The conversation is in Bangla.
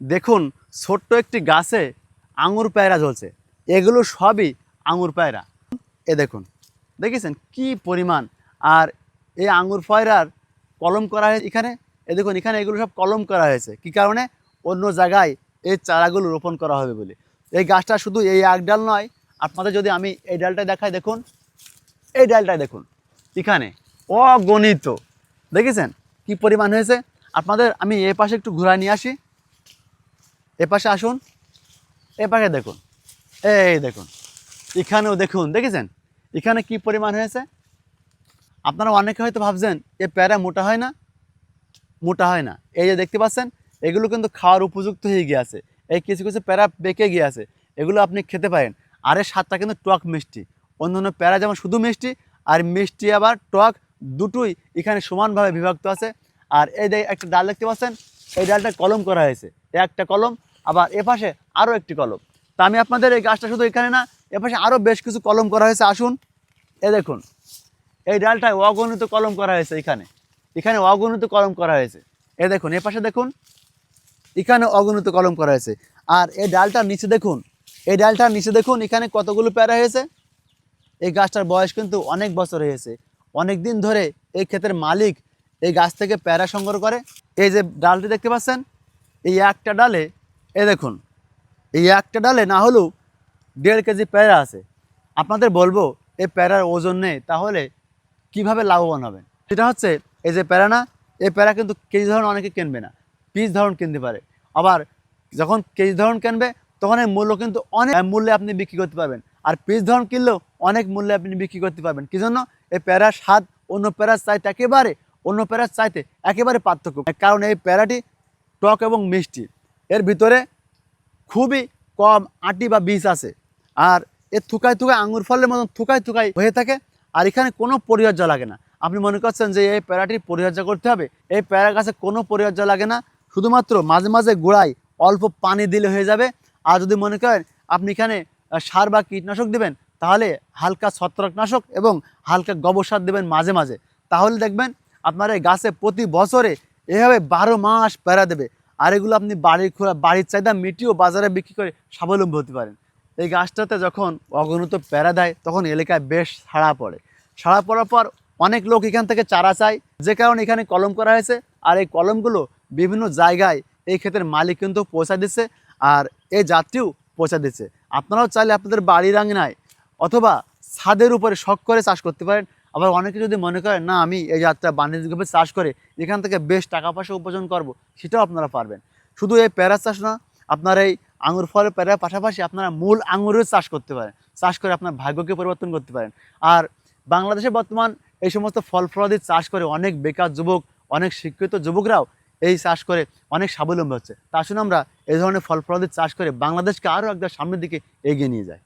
দেখুন, ছোট্ট একটি গাছে আঙুর পায়রা ঝলছে। এগুলো সবই আঙুর পায়রা। এ দেখুন দেখেছেন কি পরিমাণ। আর এই আঙুর পয়রার কলম করা হয়েছে এখানে, এ দেখুন, এখানে এগুলো সব কলম করা হয়েছে। কি কারণে? অন্য জায়গায় এই চারাগুলো রোপণ করা হবে বলে। এই গাছটা শুধু এই এক ডাল নয়, আপনাদের যদি আমি এই ডালটা দেখাই, দেখুন, এই ডালটাই দেখুন, এখানে অগণিত। দেখেছেন কি পরিমাণ হয়েছে? আপনাদের আমি এ পাশে একটু ঘুরায় নিয়ে আসি। এ পাশে আসুন এ পাশে দেখুন, এই দেখুন, এখানেও দেখুন, দেখেছেন? এখানে কি পরিমাণ হয়েছে? আপনারা অনেকে হয়তো ভাবছেন, এ প্যারা মোটা হয় না? মোটা হয় না। এই যে দেখতে পাচ্ছেন, এগুলো কিন্তু খাওয়ার উপযুক্ত হয়ে গিয়েছে। এই কিছু কিছু প্যারা পেকে গিয়েছে। এগুলো আপনি খেতে পারেন। আর এর স্বাদটা কিন্তু টক মিষ্টি। অন্যান্য প্যারা যেমন শুধু মিষ্টি, আর মিষ্টি আবার টক দুটোই এখানে সমানভাবে বিভক্ত আছে। আর এই একটা ডাল দেখতে পাচ্ছেন, এই ডালটা কলম করা হয়েছে। একটা কলম আবার এ পাশে আরও একটি কলম। তা আমি আপনাদের এই গাছটা শুধু এখানে না এ পাশে আরও বেশ কিছু কলম করা হয়েছে। আসুন, এ দেখুন, এই ডালটায় অগণিত কলম করা হয়েছে এখানে। এখানে অগণিত কলম করা হয়েছে। এ দেখুন এ পাশে দেখুন, এখানে অগণিত কলম করা হয়েছে। আর এই ডালটার নিচে দেখুন, এই ডালটার নিচে দেখুন, এখানে কতগুলো প্যারা হয়েছে। এই গাছটার বয়স কিন্তু অনেক বছর হয়েছে। অনেক দিন ধরে এই ক্ষেতের মালিক এই গাছ থেকে প্যারা সংগ্রহ করে। এই যে ডালটি দেখতে পাচ্ছেন, এই একটা ডালে এ দেখুন, এই একটা ডালে না হলেও দেড় কেজি প্যারা আছে। আপনাদের বলব, এই প্যারার ওজন নেই, তাহলে কীভাবে লাভবান হবেন? সেটা হচ্ছে, এই যে প্যারা না, এই প্যারা কিন্তু কেজি ধরন অনেকে কিনবে না, পিস ধরন কিনতে পারে। আবার যখন কেজি ধরন কিনবে, তখন এই মূল্য কিন্তু অনেক মূল্যে আপনি বিক্রি করতে পারবেন। আর পিস ধরন কিনলেও অনেক মূল্যে আপনি বিক্রি করতে পারবেন। কি জন্য? এই প্যারার স্বাদ অন্য প্যারার চাইতে একেবারে, অন্য প্যারার চাইতে একেবারে পার্থক্য। কারণ এই প্যারাটি টক এবং মিষ্টি। এর ভিতরে খুবই কম আটি বা বীজ আছে। আর এর থুকায় থুকায় আঙুর ফলের মতন থুকায় থুকায় হয়ে থাকে, আর এখানে কোনো পরিচর্যা লাগে না। আপনি মনে করছেন যে এই প্যারাটির পরিচর্যা করতে হবে? এই প্যারা গাছে কোনো পরিচর্যা লাগে না। শুধুমাত্র মাঝে মাঝে গোড়ায় অল্প পানি দিলে হয়ে যাবে। আর যদি মনে করেন আপনি এখানে সার বা কীটনাশক দেবেন, তাহলে হালকা ছত্রাকনাশক এবং হালকা গোবর সার দেবেন মাঝে মাঝে। তাহলে দেখবেন আপনার এই গাছে প্রতি বছরে এভাবে বারো মাস প্যারা দেবে। আর এগুলো আপনি বাড়ির খোলা, বাড়ির চাহিদা মিটিয়েও বাজারে বিক্রি করে স্বাবলম্বী হতে পারেন। এই গাছটাতে যখন অগণিত প্যারা দেয়, তখন এলাকায় বেশ সাড়া পড়ে। সাড়া পড়ার পর অনেক লোক এখান থেকে চারা চায়। যে কারণে এখানে কলম করা হয়েছে। আর এই কলমগুলো বিভিন্ন জায়গায় এই ক্ষেতের মালিক কিন্তু পৌঁছা দিচ্ছে আর এই যাত্রীও পৌঁছা দিচ্ছে। আপনারাও চাইলে আপনাদের বাড়ির আঙিনায় অথবা ছাদের উপরে শখ করে চাষ করতে পারেন। আবার অনেকে যদি মনে করেন না, আমি এই যাত্রা বাণিজ্যিকভাবে চাষ করে এখান থেকে বেশ টাকা পয়সা উপার্জন করব, সেটাও আপনারা পারবেন। শুধু এই প্যারা চাষ না, আপনার এই আঙুর ফলের প্যারার পাশাপাশি আপনারা মূল আঙুরের চাষ করতে পারেন। চাষ করে আপনার ভাগ্যকে পরিবর্তন করতে পারেন। আর বাংলাদেশে বর্তমান এই সমস্ত ফল ফলাদি চাষ করে অনেক বেকার যুবক, অনেক শিক্ষিত যুবকরাও এই চাষ করে অনেক স্বাবলম্বী হচ্ছে। তা আসুন আমরা এই ধরনের ফল ফলাদি চাষ করে বাংলাদেশকে আরও একদম সামনের দিকে এগিয়ে নিয়ে যাই।